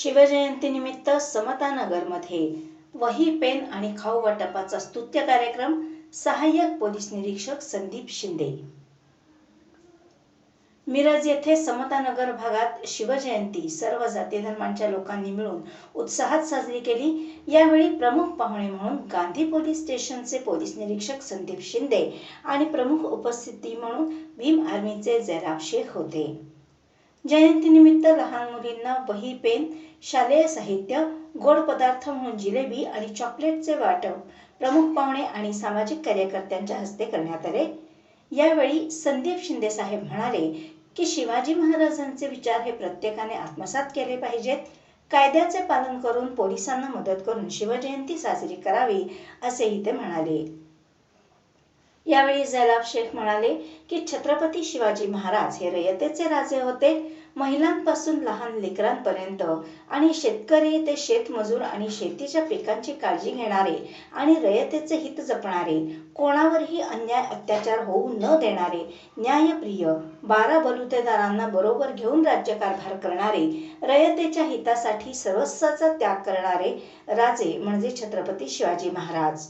शिवजयंतीनिमित्त समतानगरमध्ये वही पेन आणि खाऊ वाटपाचा स्तुत्य कार्यक्रम सहाय्यक पोलीस निरीक्षक संदीप शिंदे. मिरज येथे समतानगर भागात शिवजयंती सर्व जाती धर्मांच्या लोकांनी मिळून उत्साहात साजरी केली. यावेळी प्रमुख पाहुणे म्हणून गांधी पोलीस स्टेशनचे पोलीस निरीक्षक संदीप शिंदे आणि प्रमुख उपस्थिती म्हणून भीम आर्मीचे जयराब शेख होते. जयंतीनिमित्त लहान मुलींना वही पेन शालेय साहित्य गोड पदार्थ म्हणून जिलेबी आणि चॉकलेटचे वाटप प्रमुख पाहुणे आणि सामाजिक कार्यकर्त्यांच्या हस्ते करण्यात आले. यावेळी संदीप शिंदे साहेब म्हणाले की शिवाजी महाराजांचे विचार हे प्रत्येकाने आत्मसात केले पाहिजेत. कायद्याचे पालन करून पोलिसांना मदत करून शिवजयंती साजरी करावी असेही ते म्हणाले. यावेळी जैलाब शेख म्हणाले की छत्रपती शिवाजी महाराज हे रयतेचे राजे होते. महिलांपासून लहान लेकरांपर्यंत आणि शेतकरी ते शेतमजूर आणि शेतीच्या पिकांची काळजी घेणारे आणि रयतेचे हित जपणारे कोणावरही अन्याय अत्याचार होऊ न देणारे न्यायप्रिय बारा बलुतेदारांना बरोबर घेऊन राज्यकारभार करणारे रयतेच्या हितासाठी सर्वस्वाचा त्याग करणारे राजे म्हणजे छत्रपती शिवाजी महाराज.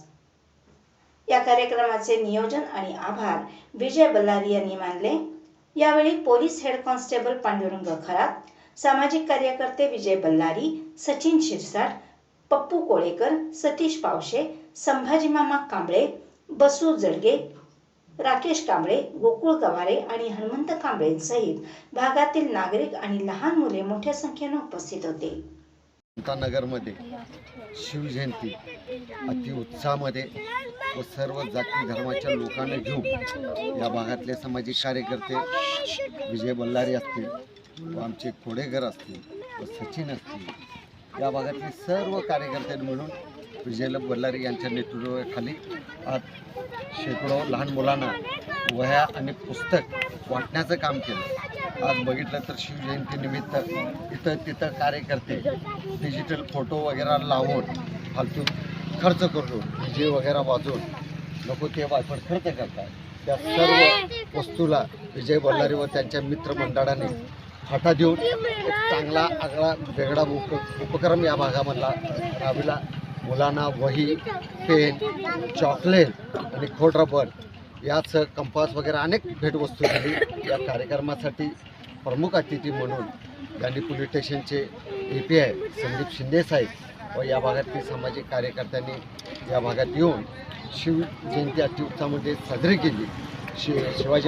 या कार्यक्रमाचे नियोजन आणि आभार विजय बल्लारी यांनी मानले. यावेळी police head constable Pandurang Kharat सामाजिक कार्यकर्ते विजय बल्लारी सचिन शिरसाट पप्पू कोळेकर सतीश पावशे संभाजी मामा कांबळे बसू जडगे राकेश कांबळे गोकुळ गवारे आणि हनुमंत कांबळेसहित भागातील नागरिक आणि लहान मुले मोठ्या संख्येने उपस्थित होते. नगरमध्ये शिवजयंती अति उत्साहामध्ये व सर्व जाती धर्माच्या लोकांना घेऊन या भागातले सामाजिक कार्यकर्ते विजय बल्लारी असतील व आमचे कोडेकर असतील व सचिन असतील या भागातले सर्व कार्यकर्त्यांनी मिळून विजय बल्लारी यांच्या नेतृत्वाखाली आज शेकडो लहान मुलांना वह्या आणि पुस्तक वाटण्याचं काम केलं. आज बघितलं तर शिवजयंतीनिमित्त इथं तिथं कार्यकर्ते डिजिटल फोटो वगैरे लावून फालतू खर्च करून जे वगैरे वाजवून नको ते वापर खर्च करतात. त्या सर्व वस्तूला विजय बल्लारी व त्यांच्या मित्रमंडळाने फाटा देऊन एक चांगला आगळा वेगळा उप उपक्रम या भागामधला राबविला. मुलांना वही पेन चॉकलेट आणि खोड रबर याच कंपास वगैरे अनेक भेटवस्तू दिली. या कार्यक्रमासाठी प्रमुख अतिथी म्हणून गांधी पोलीस स्टेशनचे A P I Sandeep Shinde साहेब व या भागातील सामाजिक कार्यकर्त्यांनी या भागात येऊन शिव जयंती अतिउत्साहामध्ये साजरी केली. शि शिवाजी